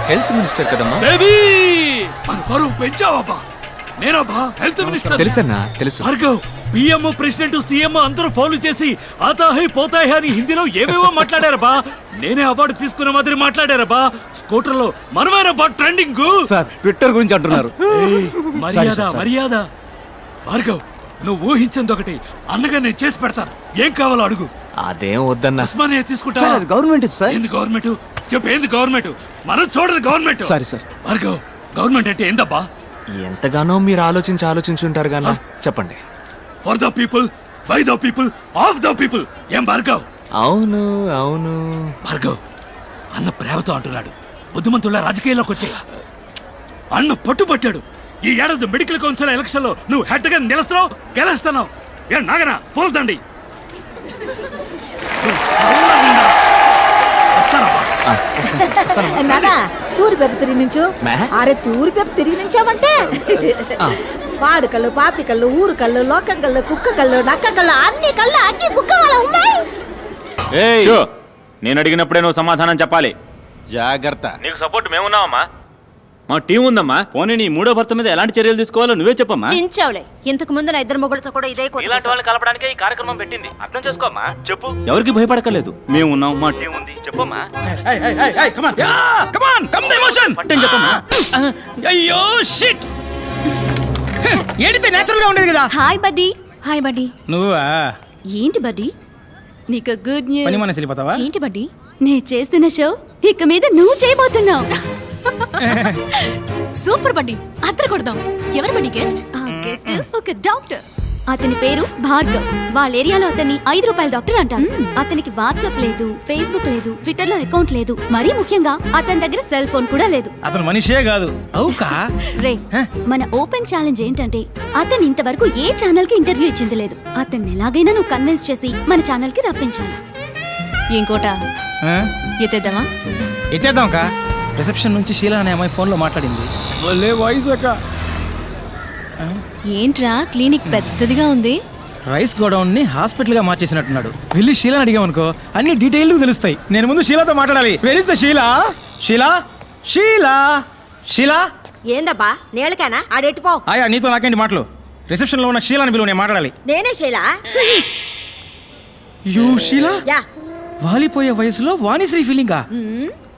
Health minister కదమ్మా? Baby! మన పరువు పెంచావబ్బా. నేనబ్బా హెల్త్ మినిస్టర్. తెలుసన్నా తెలుసు. భార్గవ్ పిఎం ప్రెసిడెంట్ సీఎం అందరూ ఫౌలు చేసి ఆతాహై పోతాహై అని హిందీలో ఏవేవో మాట్లాడారబ్బా. నేనే అవార్డు తీసుకున్న మాదిరి మాట్లాడారబ్బా. స్కూటర్లో మనమేనబ్బా ట్రెండింగ్. సార్ ట్విట్టర్ గురించి అంటున్నారు. ఏయ్, మర్యాద మర్యాద. భార్గవ్ నువ్వు ఊహించింది ఒకటి. అన్నగా నేను చేసి పెడతాను. ఏం కావాలో అడుగు. అదేం వద్దన్నా. ఉస్మానియా తీసుకుంటా గవర్నమెంట్ ఏంది గవర్నమెంట్ చెప్పు ఏంది గవర్నమెంట్. మనం చూడదు government. Sorry sir. Bhargav government అంటే ఏందబ్బా? ఎంతగానో మీరు ఆలోచించి ఆలోచించి ఉంటారు గానా చెప్పండి. For the people by the people of the people ఏం భార్గవ్? అవును అవును. భార్గవ్ అన్న ప్రేమతో అంటున్నాడు. బుద్ధిమంతుల రాజకీయాల్లోకి వచ్చే అన్న పట్టుబట్టాడు. ఈ ఏడాది మెడికల్ కౌన్సిల్ ఎలక్షన్లో నువ్వు హెడ్గా నిలుస్తున్నావు గెలుస్తున్నావు. ఏ నాగనా పోల్దండి నానా తూరి పెప్ప తిరిగి నుంచు? అరే తూరి పెప్ప తిరిగి నుంచావంటే? పాడు కళ్ళు పాపి కళ్ళు ఊరు కళ్ళు లోకం కళ్ళు కుక్క కళ్ళు నక్క కళ్ళు అన్ని కళ్ళు అన్ని బుక్క వాళ్ళ ఉన్నాయి. నేను అడిగినప్పుడే నువ్వు సమాధానం చెప్పాలి. జాగ్రత్త. నీకు సపోర్ట్ మేమున్నావమ్మా మా టీం ఉందమ్మా. పోనీ నీ మూడో భర్త మీద ఎలాంటి చర్యలు తీసుకోవాలో నువ్వే చెప్పమ్మా. చించావులే. ఇంతకు ముందు నా ఇద్దరు మొగుడుతో కూడా ఇదే ఇలాంటి వాళ్ళని కలపడానికే ఈ కార్యక్రమం పెట్టింది. అర్థం చేసుకోమ్మా. చెప్పు. ఎవరికి భయపడకలేదు మేము ఉన్నాం మా టీం ఉంది. చెప్పమ్మా. అయ్యో షిట్ ఏడితే నేచురల్గా ఉండేది కదా. హాయ్ బడ్డీ హాయ్ బడ్డీ నువ్వా? ఏంటి బడ్డీ నీకు గుడ్ పని న్యూస్ మనసు వెళ్ళిపోతావా? ఏంటి బడ్డీ నేను చేస్తున్న షో ఇక మీద నువ్వు చేయబోతున్నావు. సూపర్ బడ్డీ అద్దరు కొడదాం. ఎవరు బడ్డీ గెస్ట్? గెస్ట్ ఒక డాక్టర్. అతని పేరు భార్గవ్. వాళ్ళ ఏరియాలో అతన్ని ఐదు రూపాయల డాక్టర్ అంటారు. అతనికి వాట్సాప్ లేదు ఫేస్బుక్ లేదు ట్విట్టర్లో అకౌంట్ లేదు. మరీ ముఖ్యంగా అతని దగ్గర సెల్ ఫోన్ కూడా లేదు. అతను మనిషే కాదు. అవుకా? రే మన ఓపెన్ ఛాలెంజ్ ఏంటంటే అతను ఇంతవరకు ఏ ఛానల్కి ఇంటర్వ్యూ ఇచ్చింది లేదు. అతన్ని ఎలాగైనా నువ్వు కన్విన్స్ చేసి మన ఛానల్కి రప్పించాలి. ఇంకోట? ఎత్తేద్దామా? ఎత్తేద్దాం కా? రిసెప్షన్ నుంచి షీలా అనే అమ్మాయి ఫోన్లో మాట్లాడింది. భలే వాయిస్ అక్క. ఏంట్రా క్లినిక్ పెద్దదిగా ఉంది? రైస్ గోడౌన్ని హాస్పిటల్గా మార్చేసినట్టున్నాడు. వెళ్ళి షీలాని అడిగామనుకో అన్ని డీటెయిల్ తెలుస్తాయి. నేను ముందు షీలాతో మాట్లాడాలి. Where is the Sheela Sheela Sheela Sheela ఏందబ్బా నేలకేనా? ఆడెట్టిపో ఆయా నీతో నాకేంటి మాటలు? రిసెప్షన్లో ఉన్న షీలాని పిలువ నేను మాట్లాడాలి. నేనే శైలా? You Sheela yeah. వాలిపోయే వయసులో వాణిశ్రీ ఫీలింగా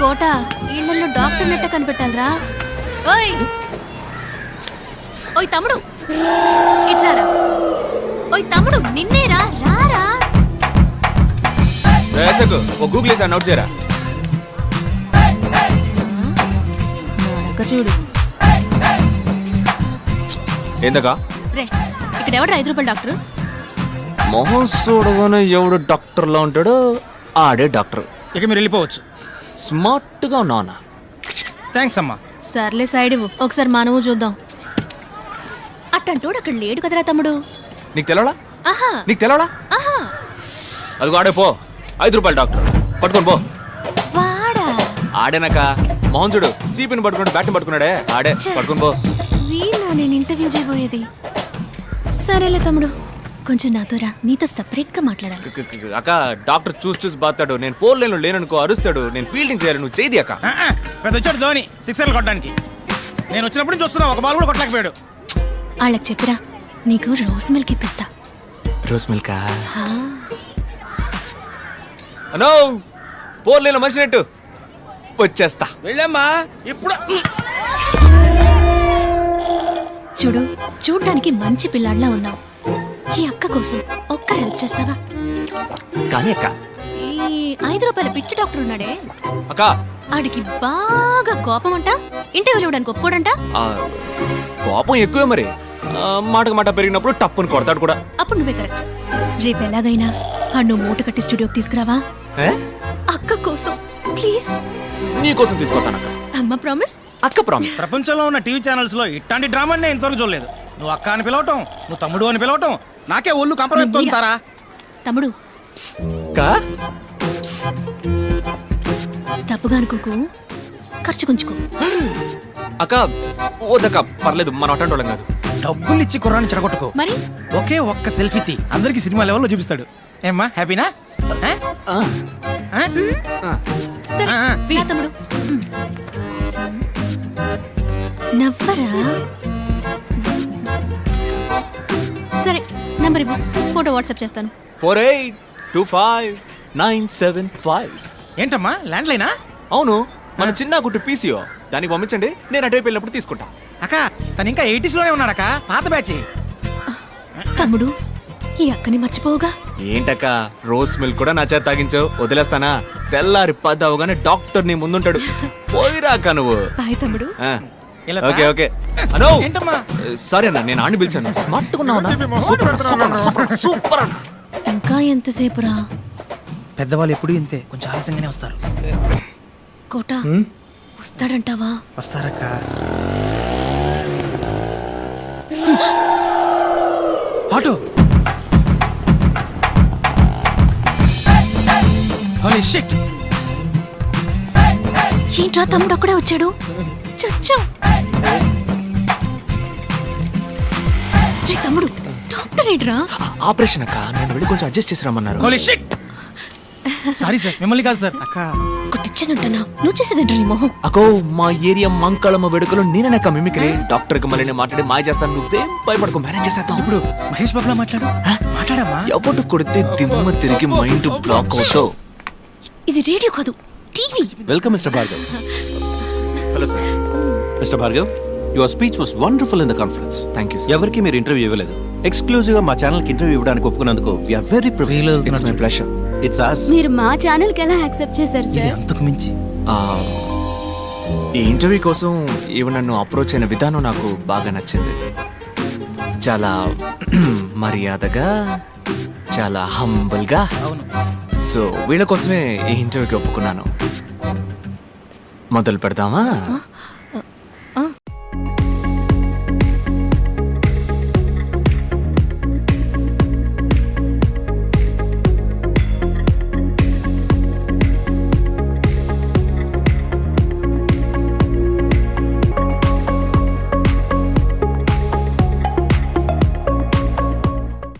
Kota ఇళ్ళలో డాక్టర్ నెట్ట కనిపెట్టాలరా? ఓయ్! ఓయ్ తమ్ముడు! ఇట్లారా? ఓయ్ తమ్ముడు నిన్నేరా? రారా? వేసకు ఓ గూగుల్ వేసి నోట్ చేయరా? నడక చూడు. ఏందకా రే ఇక్కడ ఎవడు ఐదు రూపాయలు డాక్టర్? మొహం చూడగానే ఎవడు డాక్టర్లో ఉంటాడో ఆడే డాక్టర్. ఇక మీరు వెళ్ళిపోవచ్చు. స్మార్ట్గా ఉన్నావునా థ్యాంక్స్ అమ్మా. సర్లే సైడ్ ఇవ్వు. ఒకసారి మనము చూద్దాం. అట్టంటోడు అక్కడ లేడు కదరా తమ్ముడు? నీకు తెలవడా? ఆహా. నీకు తెలవడా? ఆహా. అదిగో ఆడే పో. ఐదు రూపాయలు డాక్టర్. పట్టుకొని పో. వాడా? ఆడేనాక మొహం చూడు చీపిని పట్టుకున్నాడు బ్యాట్ని పట్టుకున్నాడే. ఆడే పట్టుకుని పో. వీళ్ళ నేను ఇంటర్వ్యూ చేయబోయేది. సరేలే తమ్ముడు. కొంచెం నాతో రా. నీతో సపరేట్గా మాట్లాడాలి అక్క డాక్టర్ చూసి చూసి బాతాడు నేను ఫోర్ లైన్లో లేననుకో అరుస్తాడు. నేను ఫీల్డింగ్ చేయాలి నువ్వు చేయి అక్క. పెద్ద వచ్చాడు ధోని. సిక్సర్లు కొట్టడానికి. నేను వచ్చినప్పుడు నుంచి చూస్తున్నా ఒక బాల్ కూడా కొట్టలేకపోయాడు. వాళ్ళకి చెప్పిరా? నీకు రోజ్ మిల్క్ ఇప్పిస్తా. Rose milk? అనో ఫోర్ లైన్లో మనిషి నెట్టు వచ్చేస్తా. వెళ్ళమ్మా ఇప్పుడు. చూడు చూడ్డానికి మంచి పిల్లాడిలా ఉన్నావు. ఈ అక్క కోసం ఒక్క హెల్ప్ చేస్తావా? కానీ అక్క. ఈ ఐదు రూపాయల పిచ్చి డాక్టర్ ఉన్నాడే. అక్క. ఆడికి బాగా కోపం అంట ఇంటర్వ్యూలు ఇవ్వడానికి ఒప్పుకోడంట. ఆ, కోపం ఎక్కువే మరి. ఆ, మాటకు మాట పెరిగినప్పుడు టప్పుని కొడతాడు కూడా. అప్పుడు నువ్వే కరెక్ట్. రేపు ఎలాగైనా ఆ నువ్వు మూట కట్టి స్టూడియోకి తీసుకురావా? ఏ? అక్క కోసం ప్లీజ్. నీకోసం తీసుకొస్తాను అక్క. అమ్మ ప్రామిస్. అక్క ప్రామిస్. ప్రపంచంలో ఉన్న టీవీ ఛానల్స్లో ఇట్లాంటి డ్రామా నేను ఇంతవరకు చూడలేదు. నువ్వు అక్క అని పిలవటం నువ్వు తమ్ముడు అని పిలవటం నాకే ఒళ్ళు కంపరం తోలుతారా తమ్ముడు అక్క తప్పుగా అనుకోకు. ఖర్చు కొంచుకో. అక్క ఓదక్క పర్లేదు మనం అటెండ్ వాళ్ళం కాదు. డబ్బులు ఇచ్చి కుర్రాన్ని చెడగొట్టుకో మరి? ఒకే ఒక్క సెల్ఫీ తీ. అందరికి సినిమా లెవెల్లో చూపిస్తాడు. ఏమ్మా హ్యాపీనా? సరే తమ్ముడు. నవ్వరా? సరే. నంబర్ ఇవ్వు. ఫోటో వాట్సాప్ చేస్తాను. Four eight two five nine seven five. ఏంటమ్మా? ల్యాండ్ లైనా అవును. మన చిన్న గుట్టు పీసీఓ. దానికి పంపించండి. నేను అటువైపు వెళ్ళినప్పుడు తీసుకుంటా. అక్క తను ఇంకా ఎయిటీస్లోనే ఉన్నాడక్క. పాత బ్యాచ్. తమ్ముడు ఈ అక్కని మర్చిపోవుగా? ఏంటక్క? రోస్ మిల్క్ కూడా నా చేత తాగించావు. వదిలేస్తానా? తెల్లారి పది అవగానే డాక్టర్ నీ ముందుంటాడు. పోయిరాక నువ్వు బాయ్ తమ్ముడు. Okay okay. అనో ఏంటమ్మా? సరే అన్న నేను ఆడిని పిలిచాను. స్మార్ట్ ఉన్నావునా సూపర్ సూపర్ అన్న, సూపర్ సూపర్ అన్న. ఇంకా ఎంతసేపురా? పెద్దవాళ్ళు ఎప్పుడు ఇంతే కొంచెం ఆలస్యంగానే వస్తారు. కోట వస్తాడంటావా? వస్తారక్క. ఆటో. Holy shit. ఏంట్రా తమ్ముడు అక్కడే వచ్చాడు? చచ్చా. తమ్ముడు డాక్టర్ ఏంట్రా ఆపరేషన్ అక్క నేను వెళ్ళి కొంచెం అడ్జస్ట్ చేసి రమ్మన్నారు. సారీ సార్ మిమ్మల్ని కాదు సార్ అక్క కొట్టిచ్చానంటనా నువ్వు చేసేదేంట్రా నీ మొహం? అకో మా ఏరియా మంకళమ్మ వేడుకలో నేననక్క మిమిక్రీ డాక్టర్కి మళ్ళీ మాట్లాడి మాయ చేస్తాను నువ్వేం భయపడకు మేనేజ్ చేసేద్దాం. ఇప్పుడు మహేష్ బాబులా మాట్లాడు? మాట్లాడమ్మా. ఎవడు కొడితే దిమ్మ తిరిగి మైండ్ బ్లాక్ అవుతావు ఇది రేడియో కాదు TV. Welcome mister Bhargav hello sir mister Bhargav your speech was wonderful in the conference thank you ఎవరికి మీరు ఇంటర్వ్యూ ఇవ్వలేదు. ఎక్స్క్లూజివ్గా మా ఛానల్కి ఇంటర్వ్యూ ఇవ్వడానికి ఒప్పుకున్నందుకు we're very privileged it's my pleasure it's as మీరు మా ఛానల్కి ఎలా యాక్సెప్ట్ చేశారు ఇది అంతకు మించి. ఈ ఇంటర్వ్యూ కోసం ఈవిడ నన్ను అప్రోచ్ అయిన విధానం నాకు బాగా నచ్చింది. చాలా మర్యాదగా చాలా హంబుల్గా సో వీళ్ళ కోసమే ఈ ఇంటర్వ్యూకి ఒప్పుకున్నాను. మొదలు పెడదామా?